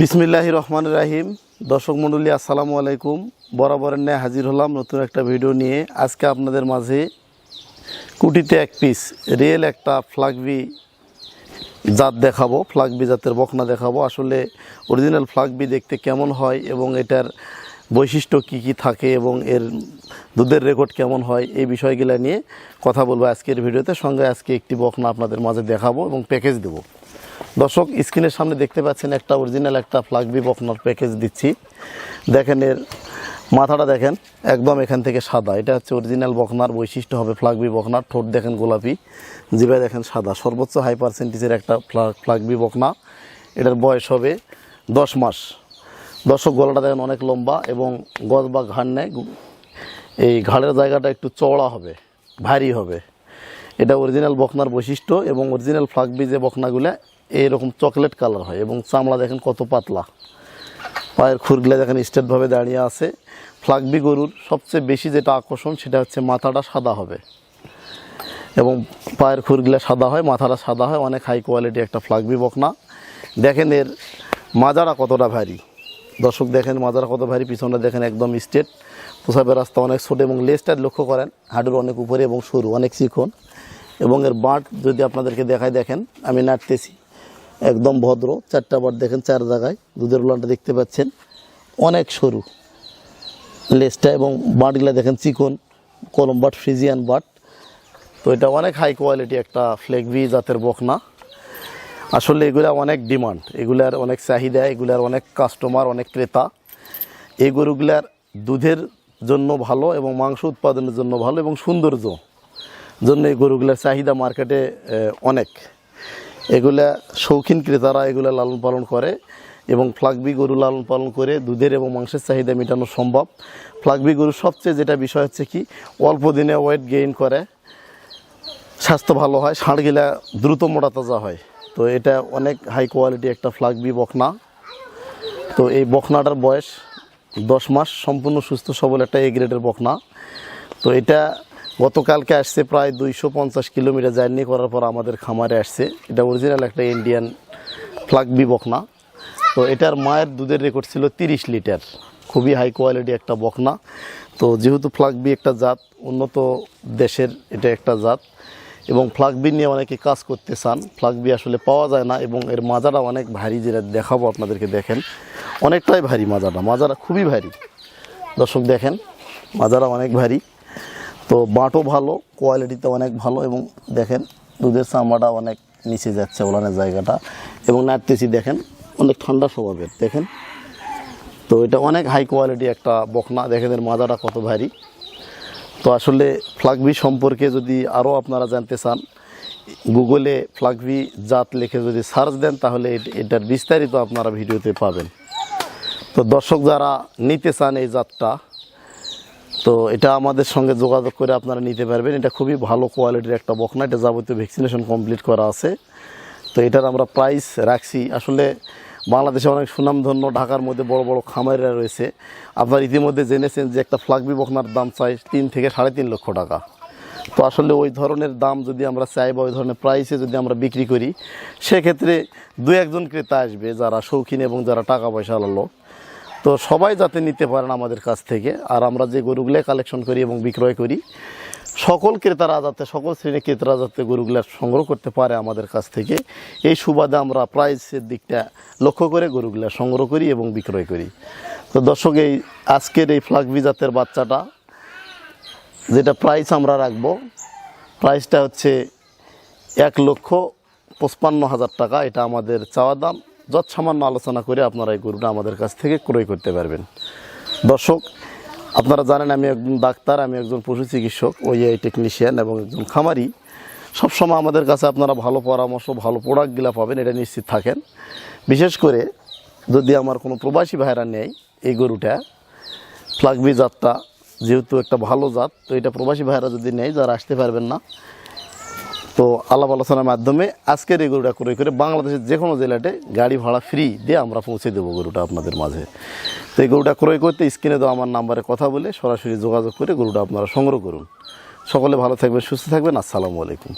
বিসমিল্লাহ রহমান রাহিম। দর্শক মণ্ডলী, আসসালামু আলাইকুম। বরাবরের ন্যায় হাজির হলাম নতুন একটা ভিডিও নিয়ে। আজকে আপনাদের মাঝে কুটিতে এক পিস রিয়েল একটা ফ্লাগবি জাত দেখাবো। ফ্লাগবি জাতের বকনা দেখাবো। আসলে অরিজিনাল ফ্লাগবি দেখতে কেমন হয় এবং এটার বৈশিষ্ট্য কি কি থাকে এবং এর দুধের রেকর্ড কেমন হয়, এই বিষয়গুলো নিয়ে কথা বলব আজকের ভিডিওতে। সঙ্গে আজকে একটি বকনা আপনাদের মাঝে দেখাবো এবং প্যাকেজ দেবো। দর্শক স্ক্রিনের সামনে দেখতে পাচ্ছেন একটা অরিজিনাল একটা ফ্লাগবি বকনার প্যাকেজ দিচ্ছি। দেখেন এর মাথাটা দেখেন, একদম এখান থেকে সাদা। এটা হচ্ছে অরিজিনাল বকনার বৈশিষ্ট্য হবে ফ্লাগবি বকনার। ঠোঁট দেখেন গোলাপি জিবায় দেখেন সাদা। সর্বোচ্চ হাই পার্সেন্টেজের একটা ফ্লা- ফ্লাগবি বকনা। এটার বয়স হবে দশ মাস। দর্শক, গলাটা দেখেন অনেক লম্বা এবং গজ বা ঘাড় নেয়। এই ঘাড়ের জায়গাটা একটু চওড়া হবে, ভারী হবে। এটা অরিজিনাল বকনার বৈশিষ্ট্য এবং অরিজিনাল ফ্লাগবি যে বকনাগুলো এইরকম চকলেট কালার হয় এবং চামড়া দেখেন কত পাতলা। পায়ের খুরগুলো দেখেন স্টেটভাবে দাঁড়িয়ে আছে। ফ্লাগবি গরুর সবচেয়ে বেশি যেটা আকর্ষণ সেটা হচ্ছে মাথাটা সাদা হবে। এবং পায়ের খুরগুলো সাদা হয়, মাথাটা সাদা হয়, অনেক হাই কোয়ালিটি একটা ফ্লাগবি বকনা দেখেন এর মাজারা কতটা ভারী। দর্শক দেখেন, মাজারা কত ভারী, পিছনটা দেখেন একদম স্টেট পোশাবের রাস্তা অনেক ছোট এবং লেজটা লক্ষ্য করেন। হাডুর অনেক উপরে এবং সরু, অনেক চিকন। এবং এর বাঁট যদি আপনাদেরকে দেখায়, দেখেন, আমি নাড়তেছি। একদম ভদ্র, চারটা বাট দেখেন, চার জায়গায়। দুধের উলানটা দেখতে পাচ্ছেন, অনেক সরু। লেজটা এবং বাটগুলো দেখেন চিকন, কলম বাট, ফ্রিজিয়ান বাট। তো এটা অনেক হাই কোয়ালিটি একটা ফ্লেগভি জাতের বকনা। আসলে এগুলা অনেক ডিমান্ড এগুলার অনেক চাহিদা, এগুলার অনেক কাস্টমার অনেক ক্রেতা। এই গরুগুলার দুধের জন্য ভালো এবং মাংস উৎপাদনের জন্য ভালো এবং সৌন্দর্য জন্য এই গরুগুলার চাহিদা মার্কেটে অনেক। এগুলা শৌখিন ক্রেতারা এগুলা লালন পালন করে এবং ফ্লাগবি গরু লালন পালন করে দুধের এবং মাংসের চাহিদা মেটানো সম্ভব। ফ্লাগবি গরুর সবচেয়ে যেটা বিষয় হচ্ছে কি, অল্প দিনে ওয়েট গেইন করে, স্বাস্থ্য ভালো হয় ষাঁড়গিলা দ্রুত মোটা তাজা হয়। তো এটা অনেক হাই কোয়ালিটি একটা ফ্লাগবি বকনা। তো এই বকনাটার বয়স দশ মাস, সম্পূর্ণ সুস্থ, সবল একটা এ গ্রেডের বকনা। তো এটা গতকালকে আসছে প্রায় দুইশো পঞ্চাশ কিলোমিটার জার্নি করার পর আমাদের খামারে আসছে। এটা অরিজিনাল একটা ইন্ডিয়ান ফ্লাগবি বকনা। তো এটার মায়ের দুধের রেকর্ড ছিল তিরিশ লিটার। খুবই হাই কোয়ালিটি একটা বকনা। তো যেহেতু ফ্লাগবি একটা জাত, উন্নত দেশের এটা একটা জাত এবং ফ্লাগবি নিয়ে অনেকে কাজ করতে চান। ফ্লাগবি আসলে পাওয়া যায় না এবং এর মাজাটা অনেক ভারী, যেটা দেখাবো আপনাদেরকে, দেখেন। অনেকটাই ভারী মাজাটা মাজারা খুবই ভারী। দর্শক, দেখেন, মাজারা অনেক ভারী। তো বাঁটও ভালো কোয়ালিটিতে অনেক ভালো এবং দেখেন, দুধের চামড়াটা অনেক নিচে যাচ্ছে ওলানের জায়গাটা এবং নাড়তেছি, দেখেন, অনেক ঠান্ডা স্বভাবের, দেখেন। তো এটা অনেক হাই কোয়ালিটি একটা বকনা, দেখেন এর মাজাটা কত ভারী। তো আসলে ফ্লাগবি সম্পর্কে যদি আরও আপনারা জানতে চান গুগলে ফ্লাগবি জাত লিখে যদি সার্চ দেন, তাহলে এটার বিস্তারিত আপনারা ভিডিওতে পাবেন। তো দর্শক যারা নিতে চান এই জাতটা, তো এটা আমাদের সঙ্গে যোগাযোগ করে আপনারা নিতে পারবেন। এটা খুবই ভালো কোয়ালিটির একটা বকনা, এটা যাবতীয় ভ্যাকসিনেশন কমপ্লিট করা আছে। তো এটার আমরা প্রাইস রাখছি। আসলে বাংলাদেশে অনেক সুনামধন্য, ঢাকার মধ্যে বড় বড় খামারিরা রয়েছে। আপনারা ইতিমধ্যে জেনেছেন যে একটা ফ্লাগবি বকনার দাম চাই তিন থেকে সাড়ে তিন লক্ষ টাকা। তো আসলে ওই ধরনের দাম যদি আমরা চাই বা ওই ধরনের প্রাইসে যদি আমরা বিক্রি করি, সেক্ষেত্রে দু একজন ক্রেতা আসবে যারা শৌখিন এবং যারা টাকা পয়সা লোক। তো সবাই যাতে নিতে পারেন আমাদের কাছ থেকে। আর আমরা যে গরুগুলো কালেকশন করি এবং বিক্রয় করি সকল ক্রেতারা যাতে, সকল শ্রেণির ক্রেতারা যাতে গরুগুলো সংগ্রহ করতে পারে আমাদের কাছ থেকে, এই সুবাদে আমরা প্রাইসের দিকটা লক্ষ্য করে গরুগুলো সংগ্রহ করি এবং বিক্রয় করি। তো দর্শক, এই আজকের এই ফ্লাগবি জাতের বাচ্চাটা, যেটা প্রাইস আমরা রাখব, প্রাইসটা হচ্ছে এক লক্ষ পঁচপান্ন হাজার টাকা। এটা আমাদের চাওয়া দাম। যত সামান্য আলোচনা করে আপনারা এই গরুটা আমাদের কাছ থেকে ক্রয় করতে পারবেন। দর্শক আপনারা জানেন আমি একজন ডাক্তার, আমি একজন পশু চিকিৎসক ওই টেকনিশিয়ান এবং একজন খামারি। সবসময় আমাদের কাছে আপনারা ভালো পরামর্শ, ভালো প্রোডাক্টগুলো পাবেন, এটা নিশ্চিত থাকেন। বিশেষ করে যদি আমার কোনো প্রবাসী ভাইরা নেয় এই গরুটা ফ্লাগবি জাতটা যেহেতু একটা ভালো জাত, তো এটা প্রবাসী ভাইরা যদি নেয়, যারা আসতে পারবেন না তো আল্লাহ আলোচনার মাধ্যমে আজকের এই গরুটা ক্রয় করে বাংলাদেশের যে কোনো জেলাতে গাড়ি ভাড়া ফ্রি দিয়ে আমরা পৌঁছে দেবো গরুটা আপনাদের মাঝে। তো এই গরুটা ক্রয় করতে স্ক্রিনে তো আমার নাম্বারে কথা বলে সরাসরি যোগাযোগ করে গরুটা আপনারা সংগ্রহ করুন। সকলে ভালো থাকবেন, সুস্থ থাকবেন। আসসালামু আলাইকুম।